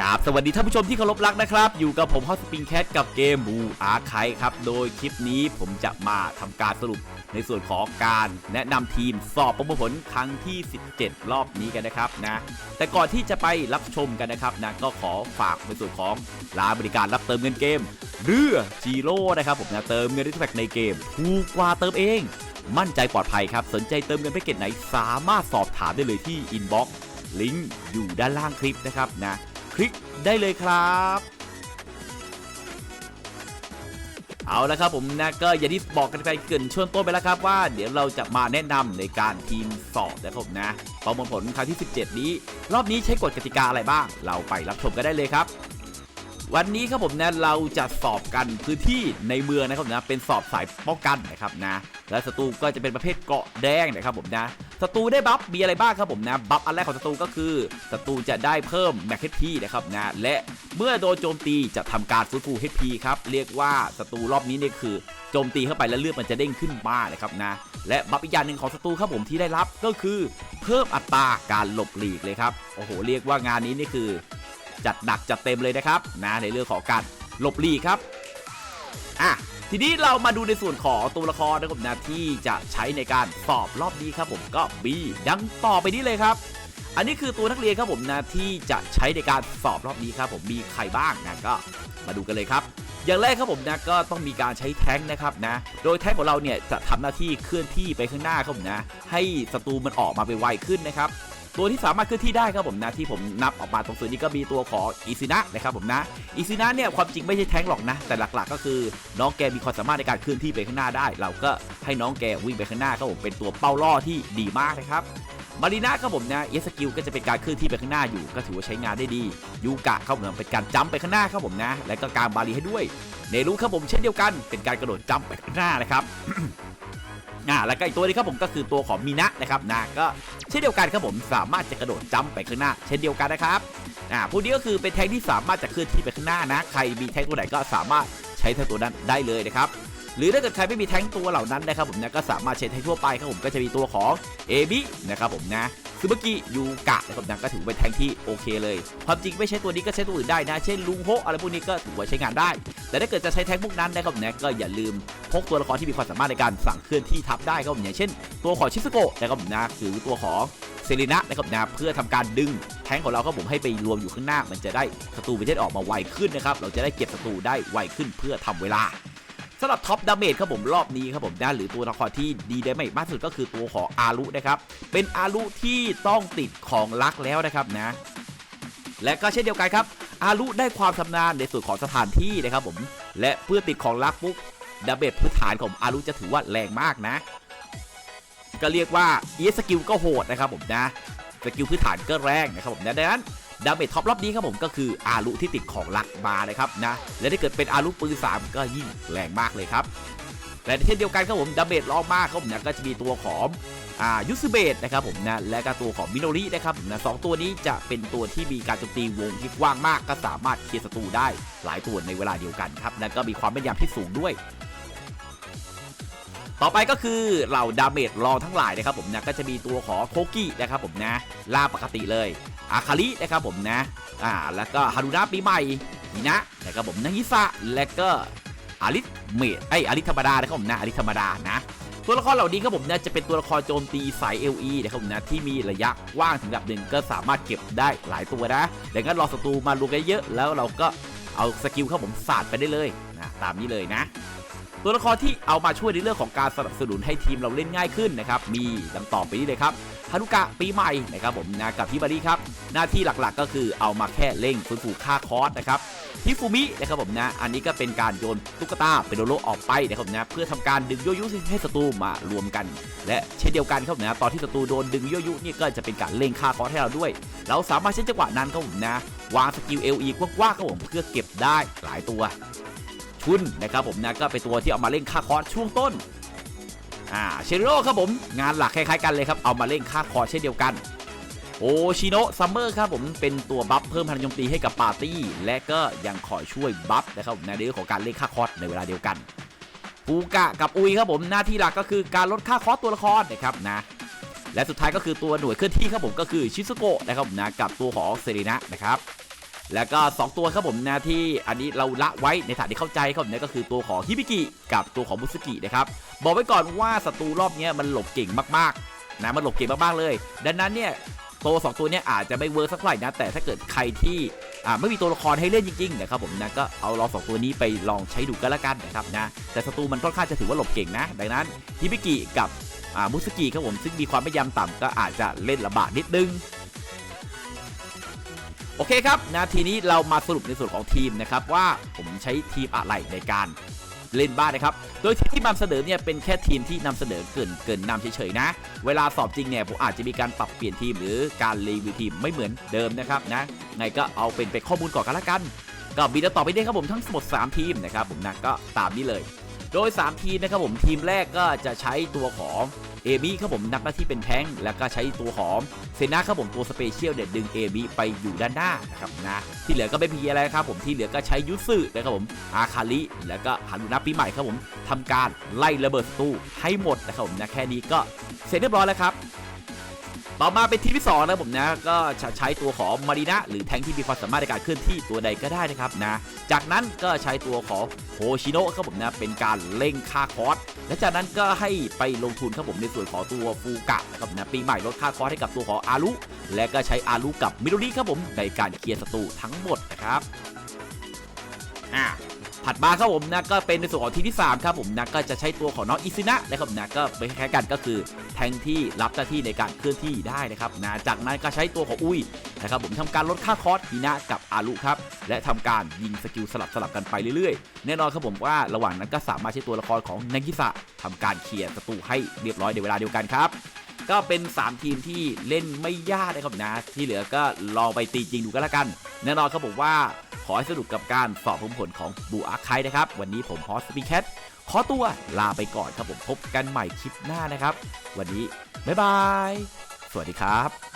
กราบสวัสดีท่านผู้ชมที่เคารพรักนะครับ อยู่กับผมฮอสปริงแคทกับเกมบูอาร์ไคครับ โดยคลิปนี้ผมจะมาทำการสรุปในส่วนของการแนะนำทีมสอบประมวลผลครั้งที่ 17 รอบนี้กันนะครับนะแต่ก่อนที่จะไปรับชมกันนะครับนะก็ขอฝากในส่วนของร้านบริการรับเติมเงินเกม เรือจีโร่นะครับผมนะเติมเงินได้ทุกแพ็กในเกมถูกกว่าเติมเอง มั่นใจปลอดภัยครับสนใจเติมเงินแพ็กเกจไหน สามารถสอบถามได้เลยที่อินบ็อกซ์ลิงก์อยู่ด้านล่างคลิปนะครับนะ คลิกได้เลยครับ เอาละครับผมนะก็อย่างที่บอกกันไปเกินช่วงต้นไปแล้วครับว่า เดี๋ยวเราจะมาแนะนำในการทีมสอบนะครับผมนะประมวลผลครั้งที่ 17 นี้ รอบนี้ใช้กฎกติกาอะไรบ้าง เราไปรับชมกันได้เลยครับวันนี้ครับผมนะเราจะสอบกันพื้นที่ในเมืองนะครับนะเป็นสอบสายป้องกันนะครับนะและศัตรูก็จะเป็นประเภทเกาะแดงนะครับผมนะ ศัตรูได้บัฟมีอะไรบ้างครับผมนะบัฟอันแรกของศัตรูก็คือศัตรูจะได้เพิ่มแม็กเฮพีนะครับนะและเมื่อโดนโจมตีจะทำการฟื้นฟูเฮพีครับเรียกว่าศัตรูรอบนี้เนี่ยคือโจมตีเข้าไปแล้วเลือดมันจะเด้งขึ้นมานะครับนะและบัฟอีกอย่างหนึ่งของศัตรูครับผมที่ได้รับก็คือ เพิ่มอัตราการหลบหลีกเลยครับโอ้โหเรียกว่างานนี้นี่คือ จัดหนักจัดเต็มเลยนะครับนะในเรื่องของการหลบหลีกครับอะ ทีนี้เรามาดูในส่วนของตัวละครนะครับนะที่จะใช้ในการสอบรอบนี้ครับผมก็มีดังต่อไปนี้เลยครับ อันนี้คือตัวนักเรียนครับผมนะที่จะใช้ในการสอบรอบนี้ครับผมมีใครบ้างนะก็มาดูกันเลยครับอย่างแรกครับผมนะก็ต้องมีการใช้แท้งนะครับนะ โดยแท้งของเราเนี่ยจะทำหน้าที่เคลื่อนที่ไปข้างหน้าครับผมนะ ให้ศัตรูมันออกมาไปไวขึ้นนะครับ ตัวที่สามารถเคลื่อนที่ได้ครับผมนะที่ผมนับออกมาตรงส่วนนี้ก็มีตัวของอิซินะนะครับผมนะอิซินะเนี่ยความจริงไม่ใช่แท้งหรอกนะ แต่หลักๆ ก็คือน้องแกมีความสามารถในการเคลื่อนที่ไปข้างหน้าได้ เราก็ให้น้องแกวิ่งไปข้างหน้าครับผมเป็นตัวเป้าล่อที่ดีมากนะครับมารีนาครับผมนะเอสกิลก็จะเป็นการเคลื่อนที่ไปข้างหน้าอยู่ ก็ถือว่าใช้งานได้ดียูกะครับผมเป็นการจัมไปข้างหน้าครับผมนะ และก็การบาลีให้ด้วยเนรุครับผมเช่นเดียวกัน เป็นการกระโดดจัมไปข้างหน้านะครับ อ่าแล้วก็อีกตัวนี้ครับผมก็คือตัวของมีนะนะครับนะก็เช่นเดียวกันครับผมสามารถจะกระโดดจัมไปข้างหน้า เช่นเดียวกันนะครับอ่าพวกนี้ก็คือเป็นแท็กที่สามารถจะเคลื่อนที่ไปข้างหน้านะ ใครมีแท็กตัวไหนก็สามารถใช้แทงตัวนั้นได้เลยนะครับ หรือถ้าเกิดใครไม่มีแท้งตัวเหล่านั้นนะครับผมนะก็สามารถใช้แทงทั่วไปครับผมก็จะมีตัวของเอบินะครับผมนะซูเปอร์กิยูกะนะครับนะก็ถือเป็นแทงที่โอเคเลยความจริงไม่ใช่ตัวนี้ก็ใช้ตัวอื่นได้นะ เช่นลุงโฮอะไรพวกนี้ก็ถือว่าใช้งานได้ แต่ถ้าเกิดจะใช้แท็กพวกนั้นนะครับนะก็อย่าลืมพกตัวละครที่มีความสามารถในการสั่งเคลื่อนที่ทับได้ครับผมอย่างเช่น ตัวของชิสโกะนะครับผมนะหรือตัวของเซรีนะนะครับนะเพื่อทำการดึงแทงของเราครับผมให้ไปรวมอยู่ข้างหน้า มันจะได้ศัตรูไปเช่นออกมาไวขึ้นนะครับเราจะได้เก็บศัตรูได้ไวขึ้นเพื่อทำเวลา สำหรับท็อปดาเมจครับผมรอบนี้ครับผมนะหรือตัวละครที่ดีได้ไม่มากสุดก็คือตัวของอารุนะครับเป็นอารุที่ต้องติดของรักแล้วนะครับนะ และก็เช่นเดียวกันครับ อารุได้ความชำนาญในส่วนของสถานที่นะครับผม และเพื่อติดของรักปุ๊บดาเมจพื้นฐานของอารุจะถือว่าแรงมากนะ ก็เรียกว่าเอสกิลก็โหดนะครับผมนะสกิลพื้นฐานก็แรงนะครับผมนะดังนั้น ดาเมจท็อปรอบนี้ครับผมก็คืออารุที่ติดของรักมานะครับนะและถ้าเกิดเป็นอารุปืนสามก็ยิ่งแรงมากเลยครับและเช่นเดียวกันครับผมดาเมจรองมากครับผมนะก็จะมีตัวของอ่ายุสเบตนะครับผมนะและก็ตัวของมิโนรินะครับนะสองตัวนี้จะเป็นตัวที่มีการโจมตีวงที่กว้างมาก ก็สามารถเคลียร์ศัตรูได้หลายตัวในเวลาเดียวกันครับและก็มีความแม่นยำที่สูงด้วย ต่อไปก็คือเหล่าดาเมจรองทั้งหลายนะครับผมนะก็จะมีตัวของโคกินะครับผมนะล่าปกติเลยอาคารินะครับผมนะอ่าแล้วก็ฮารุนะปีใหม่ฮินะนะครับผมนางิสะและก็อาริเมดไออาริธรรมดานะครับผมนะอาริธรรมดานะตัวละครเหล่านี้ครับผมนะจะเป็นตัวละครโจมตีสาย LE นะครับผมนะที่มีระยะกว้างถึงระดับหนึ่งก็สามารถเก็บได้หลายตัวนะดังนั้นรอศัตรูมารวมกันเยอะแล้วเราก็เอาสกิลครับผมสาดไปได้เลยนะตามนี้เลยนะ ตัวละครที่เอามาช่วยในเรื่องของการสนับสนุนให้ทีมเราเล่นง่ายขึ้นนะครับ มีดังต่อไปนี้เลยครับฮารุกะปีใหม่นะครับผมนะกับฮิบาริครับ หน้าที่หลักๆก็คือเอามาแค่เร่งฟื้นฟูค่าคอสนะครับฮิฟูมินะครับผมนะ อันนี้ก็เป็นการโยนตุ๊กตาเป็นโดโลออกไปนะครับนะเพื่อทำการดึงยั่วยุให้ศัตรูมารวมกัน และเช่นเดียวกันครับนะตอนที่ศัตรูโดนดึงยั่วยุนี่ก็จะเป็นการเร่งค่าคอสให้เราด้วย เราสามารถใช้จังหวะนั้นครับผมนะ วางสกิล LE กว้างๆครับผมเพื่อเก็บได้หลายตัว ชุนนะครับผมนะก็เป็นตัวที่เอามาเล่นค่าคอร์สช่วงต้นอ่าเชริโร่ครับผมงานหลักคล้ายๆกันเลยครับเอามาเล่นค่าคอร์สเช่นเดียวกันโอชิโนะซัมเมอร์ครับผมเป็นตัวบัฟเพิ่มพลังโจมตีให้กับปาร์ตี้ และก็ยังคอยช่วยบัฟนะครับผมในเรื่องของการเล่นค่าคอร์สในเวลาเดียวกันฟูกะกับอุยครับผมหน้าที่หลักก็คือการลดค่าคอร์สตัวละครนะครับนะและสุดท้ายก็คือตัวหน่วยเคลื่อนที่ครับผมก็คือชิซุโกะนะครับผมนะกับตัวของเซรีนะนะครับ แล้วก็ 2 ตัวครับผมนะที่อันนี้เราละไว้ในฐานที่เข้าใจครับผมนะก็คือตัวของฮิบิกิกับตัวของมุสกินะครับบอกไว้ก่อนว่าศัตรูรอบนี้มันหลบเก่งมากๆนะมันหลบเก่งมากๆเลย ดังนั้นเนี่ยตัวสองตัวเนี้ยอาจจะไม่เวิร์กสักเท่าไหร่นะแต่ถ้าเกิดใครที่อ่าไม่มีตัวละครให้เล่นจริงๆนะครับผมนะก็เอาลองสองตัวนี้ไปลองใช้ดูกันละกันนะครับนะแต่ศัตรูมันค่อนข้างจะถือว่าหลบเก่งนะ ดังนั้นฮิบิกิกับอ่ามุสกิครับผมซึ่งมีความไม่ยำต่ำก็อาจจะเล่นลำบากนิดนึง โอเคครับนาทีนี้เรามาสรุปในส่วนของทีมนะครับว่าผมใช้ทีมอะไรในการเล่นบ้างนะครับ โดยทีมที่นำเสนอเนี่ยเป็นแค่ทีมที่นำเสนอเกินเกินนำเฉยๆนะ เวลาสอบจริงเนี่ยผมอาจจะมีการปรับเปลี่ยนทีมหรือการรีวิวทีมไม่เหมือนเดิมนะครับนะไงก็เอาเป็นไปข้อมูลก่อนกันละกัน ก็มีต่อไปนี้ครับผมทั้งหมด3ทีมนะครับผมนะก็ตามนี้เลย โดย 3 ทีมนะครับผมทีมแรกก็จะใช้ตัวของเอบีครับผมนับหน้าที่เป็นแท้งแล้วก็ใช้ตัวของเซนาครับผมตัวสเปเชียลเด็ดดึงเอบีไปอยู่ด้านหน้านะครับนะที่เหลือก็ไม่มีอะไรครับผมที่เหลือก็ใช้ยุสึนะครับผมอาคาลิแล้วก็ฮารุนาปีใหม่ครับผมทำการไล่ระเบิดตู้ให้หมดนะครับผมนะแค่นี้ก็เสร็จเรียบร้อยแล้วครับ ต่อมาเป็นทีมที่2นะผมนะ ก็จะใช้ตัวของมารีนะหรือแทงที่มีความสามารถในการเคลื่อนที่ตัวใดก็ได้นะครับนะ จากนั้นก็ใช้ตัวของโฮชิโนะครับผมนะเป็นการเร่งค่าคอสและจากนั้นก็ให้ไปลงทุนครับผมในส่วนของตัวฟูกะนะครับนะปีใหม่ลดค่าคอสให้กับตัวของอารุและก็ใช้อารุกับมิโดริครับผมในการเคลียร์ศัตรูทั้งหมดนะครับอ่า ถัดมาครับผมนะก็เป็นในส่วนของทีมที่ 3 ครับผมนะก็จะใช้ตัวของน้องอิซินะนะครับนะก็เป็นคล้ายๆกันก็คือแทงที่รับหน้าที่ในการเคลื่อนที่ได้นะครับนะจากนั้นก็ใช้ตัวของอุ้ยนะครับผมทำการลดค่าคอสฮีนะกับอารุครับและทำการยิงสกิลสลับสลับกันไปเรื่อยๆ แน่นอนครับผมว่าระหว่างนั้นก็สามารถใช้ตัวละครของนากิสะทำการเคลียร์ศัตรูให้เรียบร้อยในเวลาเดียวกันครับก็เป็น 3 ทีมที่เล่นไม่ยากนะครับนะที่เหลือก็ลองไปตีจริงดูกันละกัน แน่นอนครับผมว่า อให้สนุกกับการสอบผลผลของบูอาร์ไคนะครับ วันนี้ผมฮอสปีแคทขอตัวลาไปก่อนครับผมพบกันใหม่คลิปหน้านะครับ วันนี้ บ๊ายบาย สวัสดีครับ